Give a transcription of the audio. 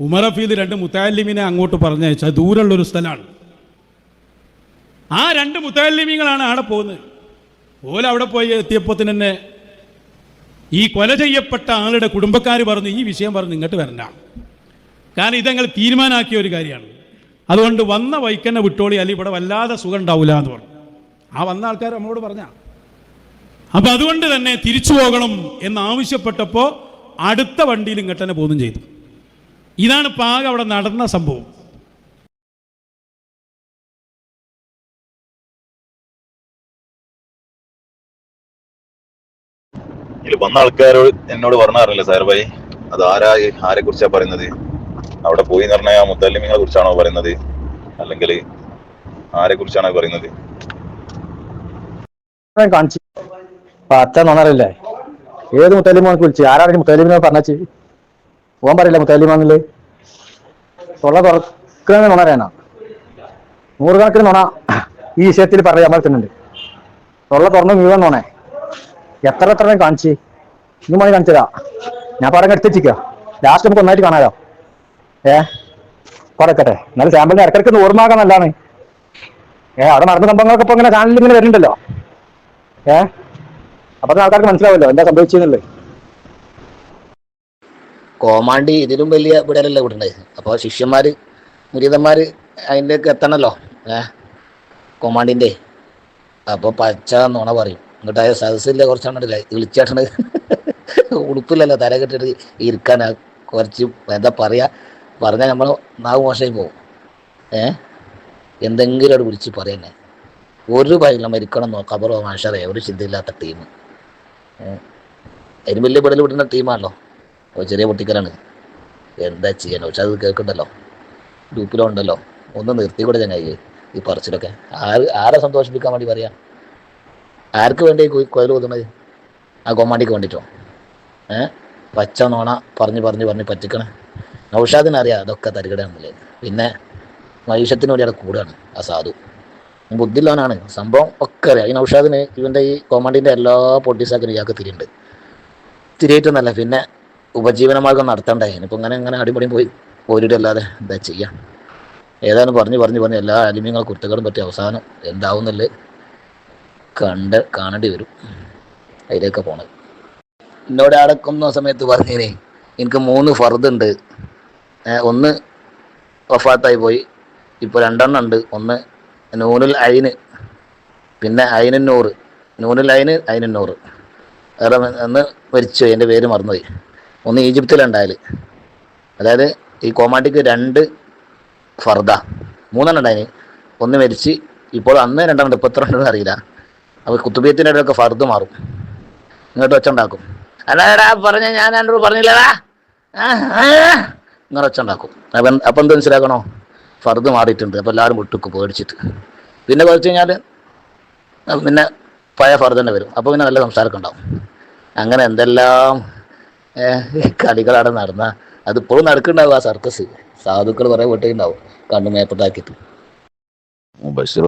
ഉമർ ഹഫീദ് രണ്ട് മുത്താലിമിനെ അങ്ങോട്ട് പറഞ്ഞയച്ചാൽ ദൂരമുള്ളൊരു സ്ഥലമാണ്. ആ രണ്ട് മുത്താലിമികളാണ് അവിടെ പോകുന്നത്. ഓല അവിടെ പോയി എത്തിയപ്പോൾ തന്നെ ഈ കൊല ചെയ്യപ്പെട്ട ആളുടെ കുടുംബക്കാർ പറഞ്ഞു ഈ വിഷയം പറഞ്ഞു ഇങ്ങോട്ട് വരണ്ട. കാരണം ഇതങ്ങൾ തീരുമാനാക്കിയ ഒരു കാര്യമാണ്. അതുകൊണ്ട് വന്ന വൈക്കന്നെ വിട്ടോളി അല്ലെങ്കിൽ ഇവിടെ വല്ലാതെ സുഖം ഉണ്ടാവില്ല എന്ന് പറഞ്ഞു. ആ വന്ന ആൾക്കാർ നമ്മളോട് പറഞ്ഞ. അപ്പൊ അതുകൊണ്ട് തന്നെ തിരിച്ചു പോകണം എന്ന് ആവശ്യപ്പെട്ടപ്പോൾ അടുത്ത വണ്ടിയിൽ ഇങ്ങോട്ട് തന്നെ പോകുന്നു ചെയ്തു. ഇതാണ് പാക അവിടെ നടന്ന സംഭവം. ഇതിൽ വന്ന ആൾക്കാരോട് എന്നോട് പറഞ്ഞാറില്ല സാർ ഭായി? അത് ആരാ ആരെ കുറിച്ചാ പറയുന്നത്? അവിടെ പോയി എന്ന് പറഞ്ഞാൽ ആ മുത്തല്ലിമിങ്ങളെ കുറിച്ചാണോ പറയുന്നത്? അല്ലെങ്കിൽ ആരെ കുറിച്ചാണോ പറയുന്നത്? ഞാൻ കാണിച്ചു. പച്ച നന്നറിയില്ലേ ഏത് മുത്തലിമോനക്ക് വിളിച്ചു ആരാണ് മുത്തലിമിനെ പറഞ്ഞാച്ച് ഓൻ പറയില്ല മുത്തലിമാന്നില്ലേ തൊള്ള തുറക്കുന്ന നുണറിയാനാ നൂറുകണക്കിന് നുണ ഈ വിഷയത്തിൽ പറയാൻ പറ്റുന്നുണ്ട് തൊള്ള തുറന്ന് മുഴുവൻ നുണേ. എത്ര എത്ര കാണിച്ച്? ഇന്ന് മണി കാണിച്ചതാ ഞാൻ പടം എടുത്തിരിക്കുക ലാസ്റ്റ് നമുക്ക് ഒന്നായിട്ട് കാണാലോ. ഏ? കൊറക്കട്ടെ എന്നാലും സാമ്പിളിന് ഇടക്കിടക്ക് ഓർമ്മാക്കാൻ നല്ലതാണ്. ഏ അവിടെ നടന്ന സംഭവങ്ങളൊക്കെ ഇപ്പൊ ഇങ്ങനെ ചാനലിൽ ഇങ്ങനെ വരുന്നുണ്ടല്ലോ. ഏ? അപ്പൊ ആൾക്കാർക്ക് മനസ്സിലാവല്ലോ എന്താ സംഭവിച്ചെന്നുള്ളത് കോമാണ്ടി ഇതിലും വലിയ വിടലല്ലേ വിടണ്ടേ അപ്പോൾ ശിഷ്യന്മാര് മുരീതന്മാര് അതിന്റെയൊക്കെ എത്തണല്ലോ. ഏ കോമാണ്ടിന്റെ അപ്പോൾ പച്ച നുണ പറയും. എന്നിട്ട് ആ സദസ്സില്ല കുറച്ചാണല്ലേ വിളിച്ചേട്ടണ് ഉടുപ്പില്ലല്ലോ തല കെട്ടിട്ട് ഇരിക്കാൻ കുറച്ച് എന്താ പറയാ പറഞ്ഞാൽ നമ്മൾ നാവ് മോശമായി പോകും ഏ എന്തെങ്കിലും അവിടെ വിളിച്ച് പറയുന്നേ. ഒരു ഭയങ്കര മരിക്കണം നോ കബറോ മാഷറേ ഒരു ചിന്തയില്ലാത്ത ടീം. അതിന് വലിയ വിടൽ വിടുന്ന ടീമാണല്ലോ. ചെറിയ പൊട്ടിക്കലാണ്. എന്താ ചെയ്യാൻ? പക്ഷെ അത് കേൾക്കണ്ടല്ലോ. ഗ്രൂപ്പിലുണ്ടല്ലോ. ഒന്ന് നിർത്തിക്കൂടെ ചങ്ങായി. ഈ പറച്ചിലൊക്കെ. ആര് ആരെ സന്തോഷിപ്പിക്കാൻ വേണ്ടി പറയാ? ആർക്ക് വേണ്ടി കൊയൽ കൊതുന്നത് ആ കൊമ്മാണ്ടിക്ക് വേണ്ടിയിട്ടോ ഏ? പച്ച നോണ പറഞ്ഞ് പറഞ്ഞ് പറഞ്ഞ് പറ്റിക്കണേ. നൗഷാദിനറിയാം അതൊക്കെ തരികടയാണെന്നില്ലേ പിന്നെ മനുഷ്യത്തിന് വേണ്ടി അവിടെ കൂടുകയാണ് ആ സാധു. ബുദ്ധിയുള്ളവനാണ്. സംഭവം ഒക്കെ അറിയാം. ഈ നൗഷാദിന് ഇവന്റെ ഈ കോമാണ്ടിന്റെ എല്ലാ പൊട്ടീസാക്കിനും ഇയാൾക്ക് തിരിയുണ്ട്. തിരിയിട്ടൊന്നല്ല പിന്നെ ഉപജീവനമാർഗം നടത്തണ്ടേ? ഇനിയിപ്പോൾ ഇങ്ങനെ ഇങ്ങനെ അടിപൊളിയും പോയി പോരിടല്ലാതെ എന്താ ചെയ്യാം? ഏതാണ് പറഞ്ഞു പറഞ്ഞു പറഞ്ഞു എല്ലാ അലിമ്യങ്ങളും കുറ്റങ്ങളും പറ്റി അവസാനം എന്താവുന്നല്ലേ കണ്ട് കാണേണ്ടി വരും. അതിലേക്ക് പോണത്. എന്നോട് അടക്കുന്ന സമയത്ത് പറഞ്ഞേനെ എനിക്ക് മൂന്ന് ഫർദുണ്ട്. ഒന്ന് വഫാത്തായി പോയി. ഇപ്പോൾ രണ്ടെണ്ണം ഉണ്ട്. ഒന്ന് നൂനുൽ അയിന് പിന്നെ അയിനൂറ് നൂനുൽ അയിന് അയിനൂറ് വേറെ ഒന്ന് മരിച്ചു എന്റെ പേര് മറന്നുപോയി. ഒന്ന് ഈജിപ്തിലുണ്ടായാൽ അതായത് ഈ കോമാട്ടിക്ക് രണ്ട് ഫർദ. മൂന്നെണ്ണം ഉണ്ടായിന്. ഒന്ന് മരിച്ച് ഇപ്പോൾ അന്ന് രണ്ടെണ്ണം ഇപ്പം എത്ര ഉണ്ടെന്ന് അറിയില്ല. അപ്പോൾ കുത്തുബിയത്തിന്റെ ഇടയിലൊക്കെ ഫർദ് മാറും. ഇങ്ങോട്ട് വെച്ചുണ്ടാക്കും അല്ലാടാ പറഞ്ഞ ഞാൻ എന്നോട് പറഞ്ഞില്ലടാ. ഇങ്ങനെ വെച്ചുണ്ടാക്കും അപ്പം അപ്പം എന്ത് മനസ്സിലാക്കണോ? ഫർദ് മാറിയിട്ടുണ്ട്. അപ്പോൾ എല്ലാവരും വിട്ടുക്കും പേടിച്ചിട്ട്. പിന്നെ കുറച്ച് കഴിഞ്ഞാൽ പിന്നെ പഴയ ഫർദ് തന്നെ വരും. അപ്പോൾ പിന്നെ നല്ല സംസാരമൊക്കെ ഉണ്ടാവും. അങ്ങനെ എന്തെല്ലാം കളികളാണ് നടന്ന. അതിപ്പോഴും നടക്കുന്നുണ്ടാവും ആ സർക്കസ് സാധുക്കൾ കുറെ വീട്ടിലുണ്ടാവും. കണ്ണു മേപ്പട്ടാക്കിയിട്ട് ബഷീർ